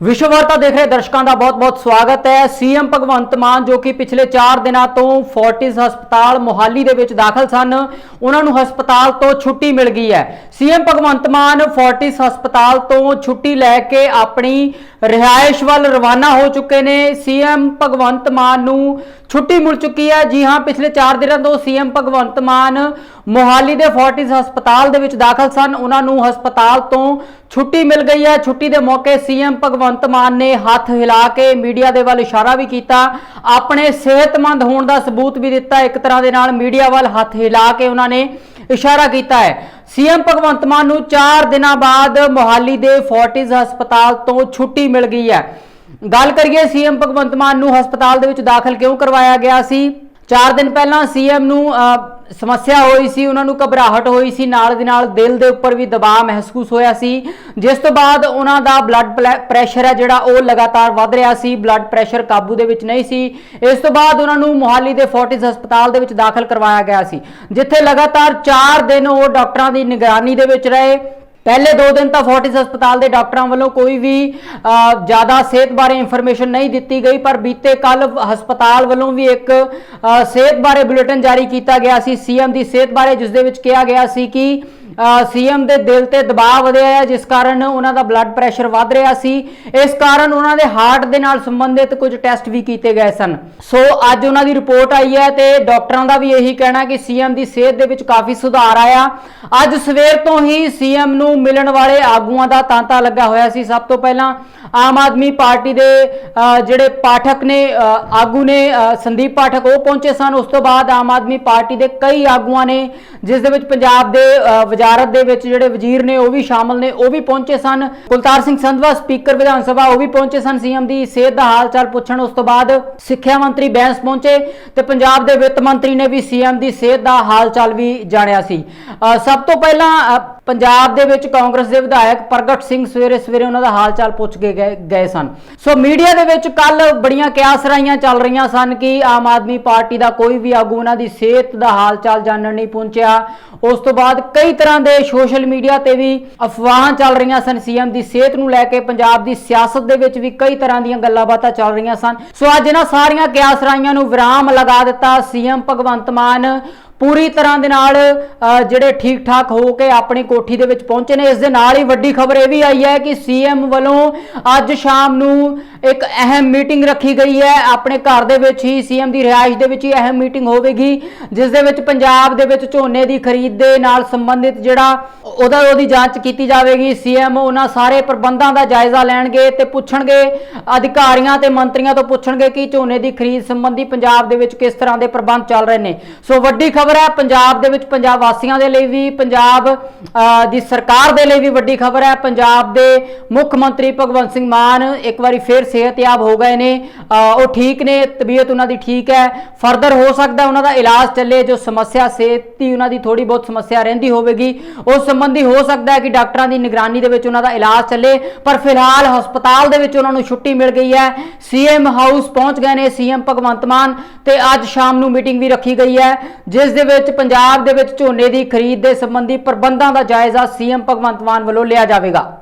ਵਿਸ਼ਵ ਵਾਰਤਾ ਦੇਖ ਰਹੇ ਦਰਸ਼ਕਾਂ ਦਾ ਬਹੁਤ-ਬਹੁਤ ਸਵਾਗਤ ਹੈ। ਸੀਐਮ ਭਗਵੰਤ ਮਾਨ ਜੋ ਕਿ ਪਿਛਲੇ 4 ਦਿਨਾਂ ਤੋਂ ਫੋਰਟਿਸ ਹਸਪਤਾਲ ਮੋਹਾਲੀ ਦੇ ਵਿੱਚ ਦਾਖਲ ਸਨ, ਉਹਨਾਂ ਨੂੰ ਹਸਪਤਾਲ ਤੋਂ ਛੁੱਟੀ ਮਿਲ ਗਈ ਹੈ। ਸੀਐਮ ਭਗਵੰਤ ਮਾਨ ਫੋਰਟਿਸ ਹਸਪਤਾਲ ਤੋਂ ਛੁੱਟੀ ਲੈ ਕੇ ਆਪਣੀ ਰਿਹਾਇਸ਼ ਵੱਲ ਰਵਾਨਾ ਹੋ ਚੁੱਕੇ ਨੇ। ਸੀਐਮ ਭਗਵੰਤ ਮਾਨ ਨੂੰ ਛੁੱਟੀ ਮਿਲ ਚੁੱਕੀ ਹੈ ਜੀ ਹਾਂ, ਪਿਛਲੇ 4 ਦਿਨਾਂ ਤੋਂ ਸੀਐਮ ਭਗਵੰਤ ਮਾਨ ਮੋਹਾਲੀ ਦੇ ਫੋਰਟਿਸ ਹਸਪਤਾਲ ਦੇ ਵਿੱਚ ਦਾਖਲ ਸਨ। ਉਹਨਾਂ ਨੂੰ ਹਸਪਤਾਲ ਤੋਂ ਛੁੱਟੀ ਮਿਲ ਗਈ ਹੈ ਛੁੱਟੀ ਦੇ ਮੌਕੇ ਸੀਐਮ ਭਗਵੰਤ ਮਾਨ ਨੇ ਹੱਥ ਹਿਲਾ ਕੇ ਮੀਡੀਆ ਦੇ ਵੱਲ ਇਸ਼ਾਰਾ ਵੀ ਕੀਤਾ। ਆਪਣੇ ਸਿਹਤਮੰਦ ਹੋਣ ਦਾ ਸਬੂਤ ਵੀ ਦਿੱਤਾ। ਇੱਕ ਤਰ੍ਹਾਂ ਦੇ ਨਾਲ ਮੀਡੀਆ ਵੱਲ ਹੱਥ ਹਿਲਾ ਕੇ ਉਹਨਾਂ ਨੇ ਇਸ਼ਾਰਾ ਕੀਤਾ ਹੈ। ਸੀਐਮ ਭਗਵੰਤ ਮਾਨ ਨੂੰ 4 ਦਿਨਾਂ ਬਾਅਦ ਮੋਹਾਲੀ ਦੇ ਫੋਰਟਿਸ ਹਸਪਤਾਲ ਤੋਂ ਛੁੱਟੀ ਮਿਲ ਗਈ ਹੈ। ਗੱਲ ਕਰੀਏ ਸੀਐਮ ਭਗਵੰਤ ਮਾਨ ਨੂੰ ਹਸਪਤਾਲ ਦੇ ਵਿੱਚ ਦਾਖਲ ਕਿਉਂ ਕਰਵਾਇਆ ਗਿਆ ਸੀ? 4 ਦਿਨ ਪਹਿਲਾਂ ਸੀਐਮ ਨੂੰ ਸਮੱਸਿਆ ਹੋਈ ਸੀ, ਉਹਨਾਂ ਨੂੰ ਘਬਰਾਹਟ ਹੋਈ ਸੀ, ਨਾਲ ਦੇ ਨਾਲ ਦਿਲ ਦੇ ਉੱਪਰ ਵੀ ਦਬਾਅ ਮਹਿਸੂਸ ਹੋਇਆ ਸੀ। ਜਿਸ ਤੋਂ ਬਾਅਦ ਉਹਨਾਂ ਦਾ ਬਲੱਡ ਪ੍ਰੈਸ਼ਰ ਹੈ ਜਿਹੜਾ ਉਹ ਲਗਾਤਾਰ ਵੱਧ ਰਿਹਾ ਸੀ, ਬਲੱਡ ਪ੍ਰੈਸ਼ਰ ਕਾਬੂ ਦੇ ਵਿੱਚ ਨਹੀਂ ਸੀ। ਇਸ ਤੋਂ ਬਾਅਦ ਉਹਨਾਂ ਨੂੰ ਮੋਹਾਲੀ ਦੇ ਫੋਰਟਿਸ ਹਸਪਤਾਲ ਦੇ ਵਿੱਚ ਦਾਖਲ ਕਰਵਾਇਆ ਗਿਆ ਸੀ, ਜਿੱਥੇ ਲਗਾਤਾਰ 4 ਦਿਨ ਉਹ ਡਾਕਟਰਾਂ ਦੀ ਨਿਗਰਾਨੀ ਦੇ ਵਿੱਚ ਰਹੇ। ਪਹਿਲੇ 2 ਦਿਨ ਤਾਂ ਫੋਰਟਿਸ ਹਸਪਤਾਲ ਦੇ ਡਾਕਟਰਾਂ ਵੱਲੋਂ ਕੋਈ ਵੀ ਜ਼ਿਆਦਾ ਸਿਹਤ ਬਾਰੇ ਇਨਫੋਰਮੇਸ਼ਨ ਨਹੀਂ ਦਿੱਤੀ ਗਈ, ਪਰ ਬੀਤੇ ਕੱਲ ਹਸਪਤਾਲ ਵੱਲੋਂ ਵੀ ਇੱਕ ਸਿਹਤ ਬਾਰੇ ਬੁਲੇਟਿਨ ਜਾਰੀ ਕੀਤਾ ਗਿਆ ਸੀ। ਸੀਐਮ ਦੀ ਸਿਹਤ ਬਾਰੇ ਜਿਸ ਦੇ ਵਿੱਚ ਕਿਹਾ ਗਿਆ ਸੀ ਕਿ ਸੀਐਮ ਦੇ ਦਿਲ ਤੇ ਦਬਾਅ ਵਧਿਆ ਹੈ, ਜਿਸ ਕਾਰਨ ਉਹਨਾਂ ਦਾ ਬਲੱਡ ਪ੍ਰੈਸ਼ਰ ਵੱਧ ਰਿਹਾ ਸੀ। ਇਸ ਕਾਰਨ ਉਹਨਾਂ ਦੇ ਹਾਰਟ ਦੇ ਨਾਲ ਸੰਬੰਧਿਤ ਕੁਝ ਟੈਸਟ ਵੀ ਕੀਤੇ ਗਏ ਸਨ। ਸੋ ਅੱਜ ਉਹਨਾਂ ਦੀ ਰਿਪੋਰਟ ਆਈ ਹੈ ਤੇ ਡਾਕਟਰਾਂ ਦਾ ਵੀ ਇਹੀ ਕਹਿਣਾ ਕਿ ਸੀਐਮ ਦੀ ਸਿਹਤ ਦੇ ਵਿੱਚ ਕਾਫੀ ਸੁਧਾਰ ਆਇਆ। ਅੱਜ ਸਵੇਰ ਤੋਂ ਹੀ ਸੀਐਮ ਨੂੰ ਮਿਲਣ ਵਾਲੇ ਆਗੂਆਂ ਦਾ ਤਾਂਤਾ ਲੱਗਾ ਹੋਇਆ ਸੀ। ਸਭ ਤੋਂ ਪਹਿਲਾਂ ਆਮ ਆਦਮੀ ਪਾਰਟੀ ਦੇ ਜਿਹੜੇ ਪਾਠਕ ਨੇ ਆਗੂ ਨੇ ਸੰਦੀਪ ਪਾਠਕ, ਉਹ ਪਹੁੰਚੇ ਸਨ। ਉਸ ਤੋਂ ਬਾਅਦ ਆਮ ਆਦਮੀ ਪਾਰਟੀ ਦੇ ਕਈ ਆਗੂਆਂ ਨੇ, ਜਿਸ ਦੇ ਵਿੱਚ ਪੰਜਾਬ ਦੇ ਅ, ਦੇ ਵਿੱਚ ਜਿਹੜੇ ਵਜ਼ੀਰ ਨੇ ਉਹ ਵੀ ਸ਼ਾਮਲ ਨੇ ਉਹ ਵੀ ਪਹੁੰਚੇ ਸਨ। ਕੁਲਤਾਰ ਸਿੰਘ ਸੰਧਵਾ ਸਪੀਕਰ ਵਿਧਾਨ ਸਭਾ ਉਹ ਵੀ ਪਹੁੰਚੇ ਸਨ ਸੀਐਮ ਦੀ। ਸਿਹਤ ਦਾ ਹਾਲ ਚਾਲ ਪੁੱਛਣ ਉਸ ਤੋਂ ਬਾਅਦ ਸਿੱਖਿਆ ਮੰਤਰੀ ਬੈਂਸ ਪਹੁੰਚੇ ਤੇ ਪੰਜਾਬ ਦੇ ਵਿੱਤ ਮੰਤਰੀ ਨੇ ਵੀ ਸੀਐਮ ਦੀ ਸਿਹਤ ਦਾ ਹਾਲ ਚਾਲ ਵੀ ਜਾਣਿਆ ਸੀ। ਸਭ ਤੋਂ ਪਹਿਲਾਂ ਪੰਜਾਬ ਦੇ ਵਿੱਚ ਕਾਂਗਰਸ ਦੇ ਵਿਧਾਇਕ ਪ੍ਰਗਟ ਸਿੰਘ ਸਵੇਰੇ ਸਵੇਰੇ ਉਹਨਾਂ ਦਾ ਹਾਲ ਚਾਲ ਪੁੱਛ ਕੇ ਗਏ ਸਨ। ਸੋ ਮੀਡੀਆ ਦੇ ਵਿੱਚ ਕੱਲ ਬੜੀਆਂ ਕਿਆਸ ਰਾਈਆਂ ਚੱਲ ਰਹੀਆਂ ਸਨ ਕਿ ਆਮ ਆਦਮੀ ਪਾਰਟੀ ਦਾ ਕੋਈ ਵੀ ਆਗੂ ਉਹਨਾਂ ਦੀ ਸਿਹਤ ਦਾ ਹਾਲ ਚਾਲ ਜਾਣਨ ਨਹੀਂ ਪਹੁੰਚਿਆ। ਉਸ ਤੋਂ ਬਾਅਦ ਕਈ ਤਰ੍ਹਾਂ ਦੇ ਸੋਸ਼ਲ ਮੀਡੀਆ ਤੇ ਵੀ ਅਫਵਾਹਾਂ ਚੱਲ ਰਹੀਆਂ ਸਨ। ਸੀਐਮ ਦੀ ਸਿਹਤ ਨੂੰ ਲੈ ਕੇ ਪੰਜਾਬ ਦੀ ਸਿਆਸਤ ਦੇ ਵਿੱਚ ਵੀ ਕਈ ਤਰ੍ਹਾਂ ਦੀਆਂ ਗੱਲਾਂ ਬਾਤਾਂ ਚੱਲ ਰਹੀਆਂ ਸਨ। ਸੋ ਅੱਜ ਇਹਨਾਂ ਸਾਰੀਆਂ ਕਿਆਸ ਰਾਈਆਂ ਨੂੰ ਵਿਰਾਮ ਲਗਾ ਦਿੱਤਾ ਸੀਐਮ ਭਗਵੰਤ ਮਾਨ। ਪੂਰੀ ਤਰ੍ਹਾਂ ਦੇ ਨਾਲ ਜਿਹੜੇ ਠੀਕ ਠਾਕ ਹੋ ਕੇ ਆਪਣੀ ਕੋਠੀ ਦੇ ਵਿੱਚ ਪਹੁੰਚੇ ਨੇ। ਇਸ ਦੇ ਨਾਲ ਹੀ ਵੱਡੀ ਖਬਰ ਇਹ ਵੀ ਆਈ ਹੈ ਕਿ ਸੀਐਮ ਵੱਲੋਂ ਅੱਜ ਸ਼ਾਮ ਨੂੰ ਇੱਕ ਅਹਿਮ ਮੀਟਿੰਗ ਰੱਖੀ ਗਈ ਹੈ। ਆਪਣੇ ਘਰ ਦੇ ਵਿੱਚ ਹੀ, ਸੀਐਮ ਦੀ ਰਿਹਾਇਸ਼ ਦੇ ਵਿੱਚ ਹੀ ਅਹਿਮ ਮੀਟਿੰਗ ਹੋਵੇਗੀ, ਜਿਸ ਦੇ ਵਿੱਚ ਪੰਜਾਬ ਦੇ ਵਿੱਚ ਝੋਨੇ ਦੀ ਖਰੀਦ ਦੇ ਨਾਲ ਸੰਬੰਧਿਤ ਜਿਹੜਾ ਉਹਦਾ ਉਹਦੀ ਜਾਂਚ ਕੀਤੀ ਜਾਵੇਗੀ ਸੀਐਮ ਉਹਨਾਂ ਸਾਰੇ ਪ੍ਰਬੰਧਾਂ ਦਾ ਜਾਇਜ਼ਾ ਲੈਣਗੇ ਤੇ ਪੁੱਛਣਗੇ, ਅਧਿਕਾਰੀਆਂ ਤੇ ਮੰਤਰੀਆਂ ਤੋਂ ਪੁੱਛਣਗੇ ਕਿ ਝੋਨੇ ਦੀ ਖਰੀਦ ਸੰਬੰਧੀ ਪੰਜਾਬ ਦੇ ਵਿੱਚ ਕਿਸ ਤਰ੍ਹਾਂ ਦੇ ਪ੍ਰਬੰਧ ਚੱਲ ਰਹੇ ਨੇ। ਸੋ ਵੱਡੀ ਖਬਰ ਹੈ, ਪੰਜਾਬ ਦੇ ਵਿੱਚ ਪੰਜਾਬ ਵਾਸੀਆਂ ਦੇ ਲਈ ਵੀ, ਪੰਜਾਬ ਦੀ ਸਰਕਾਰ ਦੇ ਲਈ ਵੀ ਵੱਡੀ ਖਬਰ ਹੈ। ਪੰਜਾਬ ਦੇ ਮੁੱਖ ਮੰਤਰੀ ਭਗਵੰਤ ਸਿੰਘ ਮਾਨ ਇੱਕ ਵਾਰੀ ਫੇਰ ਸਿਹਤਯਾਬ ਹੋ ਗਏ ਨੇ। ਉਹ ਠੀਕ ਨੇ, ਤਬੀਅਤ ਉਹਨਾਂ ਦੀ ਠੀਕ ਹੈ। ਫਰਦਰ ਹੋ ਸਕਦਾ ਉਹਨਾਂ ਦਾ ਇਲਾਜ ਚੱਲੇ, ਜੋ ਸਮੱਸਿਆ ਸਿਹਤ ਦੀ ਉਹਨਾਂ ਦੀ ਥੋੜੀ ਬਹੁਤ ਸਮੱਸਿਆ ਰਹਿੰਦੀ ਹੋਵੇਗੀ। ਉਸ ਸੰਬੰਧੀ ਹੋ ਸਕਦਾ ਹੈ ਕਿ ਡਾਕਟਰਾਂ ਦੀ ਨਿਗਰਾਨੀ ਦੇ ਵਿੱਚ ਉਹਨਾਂ ਦਾ ਇਲਾਜ ਚੱਲੇ, ਪਰ ਫਿਲਹਾਲ ਹਸਪਤਾਲ ਦੇ ਵਿੱਚ ਉਹਨਾਂ ਨੂੰ ਛੁੱਟੀ ਮਿਲ ਗਈ ਹੈ। ਸੀਐਮ ਹਾਊਸ ਪਹੁੰਚ ਗਏ ਨੇ, ਸੀਐਮ ਭਗਵੰਤ ਮਾਨ, ਤੇ ਅੱਜ ਸ਼ਾਮ ਨੂੰ ਮੀਟਿੰਗ ਵੀ ਰੱਖੀ ਗਈ ਹੈ, ਜਿਸ ਦੇ ਵਿੱਚ ਪੰਜਾਬ ਦੇ ਵਿੱਚ ਝੋਨੇ ਦੀ ਖਰੀਦ ਦੇ ਸੰਬੰਧੀ ਪ੍ਰਬੰਧਾਂ ਦਾ ਜਾਇਜ਼ਾ ਸੀਐਮ ਭਗਵੰਤ ਮਾਨ ਵੱਲੋਂ ਲਿਆ ਜਾਵੇਗਾ।